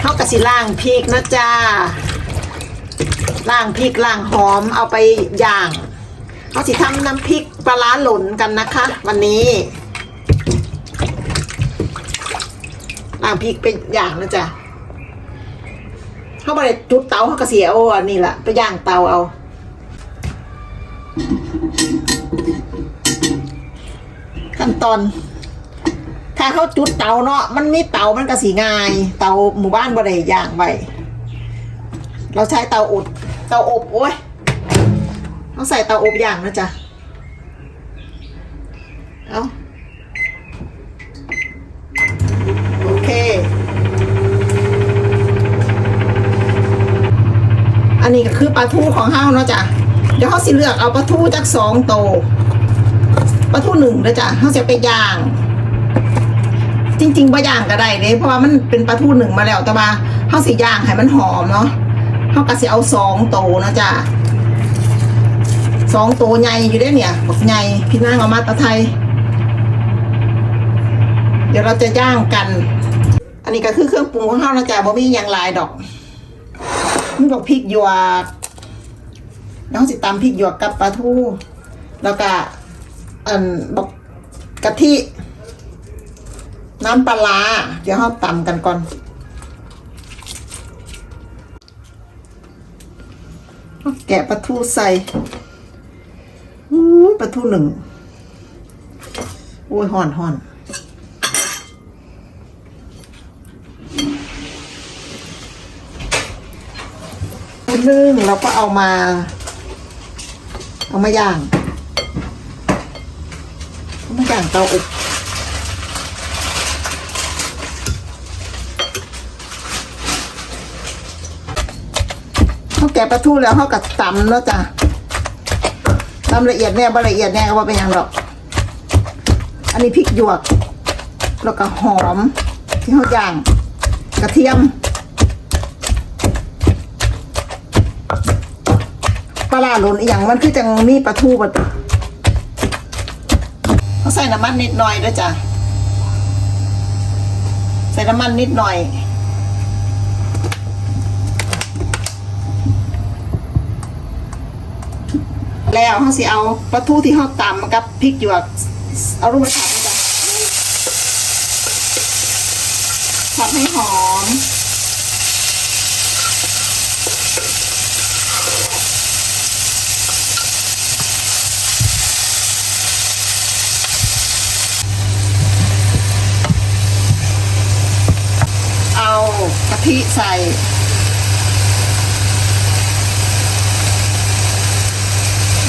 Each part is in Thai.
เขากะสิล่างพริกนะจ้าล่างพริกล่างหอมเอาไปย่างเขาสิทำน้ำพริกปลาร้าหล่นกันนะคะ วันนี้ล่างพริกไปย่างนะจ๊ะเขาไปจุดเตาเขากระเสียเอาอันนี้แหละไปย่างเตาเอาขั้นตอน เขาจุดเตาเนาะมันมีเตามันก็สีง่าย เตาหมู่บ้านบ่ได้ย่างไว้เราใช้เตาอบเตาอบโอ้ยต้องใส่เตาอบย่างนะจ๊ะเอาโอเค อันนี้ก็คือปลาทูของเฮาเนาะจ้ะเดี๋ยวเขาสิเลือกเอาปลาทูจากสองโตวปลาทูหนึ่งนะจ๊ะเขาจะไปย่าง จริงๆบ่ย่างก็ได้เลยเพราะว่ามันเป็นปลาทูหนึ่งมาแล้วแต่ว่าเฮาสิย่างให้มันหอมเนาะเฮาก็สิเอาสองโตนะจ๊ะสองโตใหญ่อยู่เด้เนี่ยบักใหญ่พี่นางเอามาตะไทย เดี๋ยวเราจะย่างกัน อันนี้ก็คือเครื่องปรุงของเฮานะจ๊ะบ่มีอย่างลายดอกมีบอกพริกหยวกแล้วเราสิตำพริกหยวกกับปลาทู แล้วก็อันบอกกะทิ น้ำปลา เดี๋ยวเราตำกันก่อนแกะปลาทูใส่อู้ปลาทูหนึ่งโอ้ยห่อนห่อนนึ่งเราก็เอามา เอามาย่างเอามาย่างเตาอบ เขาแกะ ปลาทูแล้วเขากัดตำแล้วจ้ะตำละเอียดแน่บละเอียดแน่ก็ว่าเป็นหยังหรอก อันนี้พริกหยวก แล้วก็หอม ที่เขาย่าง กระเทียมปลาหล่นอีหยังมันคือจังมีปลาทูบัดเขาใส่น้ำมันนิดหน่อยด้วยจ้ะใส่น้ำมันนิดหน่อย แล้วเขาสิเอาปลาทูที่เขาตำกับพริกหยวกเอาลูกมาผัดนะจ๊ะผัดให้หอมเอากะทิใส่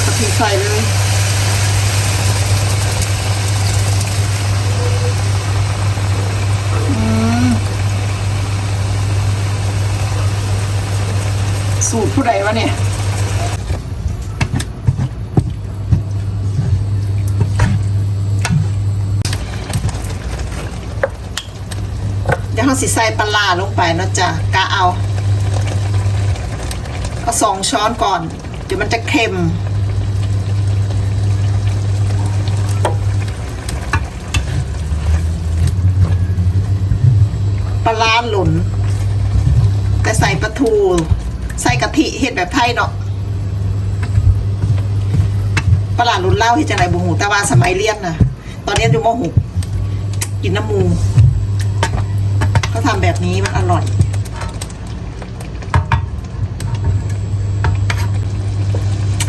กะทิ ใส่เลยสูตรผู้ใดวะเนี่ยเดี๋ยวเราสิใส่ปลาลงไปนะจ๊ะกะเอา เอาสองช้อนก่อน เดี๋ยวมันจะเค็ม ลาร้าหลุน แต่ใส่ปลาทู ใส่กะทิเห็ดแบบไทยเนาะปลาร้าหลุนเล่าเห็ดจังไรบุหูแต่ว่าสมัยเรียนนะตอนเรียนอยู่มหกกินน้ำมูเขาทำแบบนี้มันอร่อย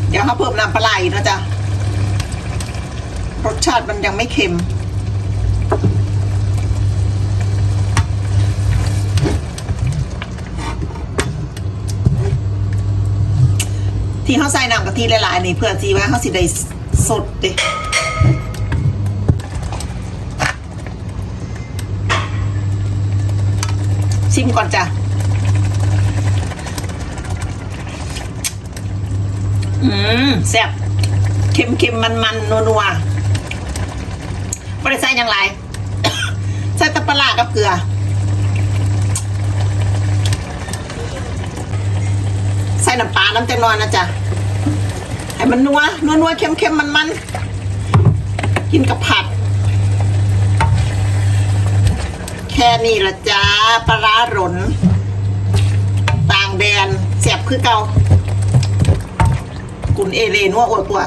เดี๋ยวเขาเพิ่มน้ำปลาไหลนะจ๊ะ รสชาติมันยังไม่เค็ม ที่เขาใส่น้ำกะทิหลายๆนี่เพื่อที่ว่าเขาสิได้สดเด้ชิมก่อนจ้ะอืมแซ่บเค็มเค็มมันมันนัวนัวไม่ได้ใส่ยังไร ใส่ตะปลาร้ากับเกลือ ใส่น้ำปลาน้ำแตงนอนนะจ๊ะให้มันนัวนัวนัวเค็มเค็มมันมันกินกับผัด แค่นี้ละจ้าปลาร้าหลนต่างแดนแสบคือเกากุนเอเลนัวอวดตัว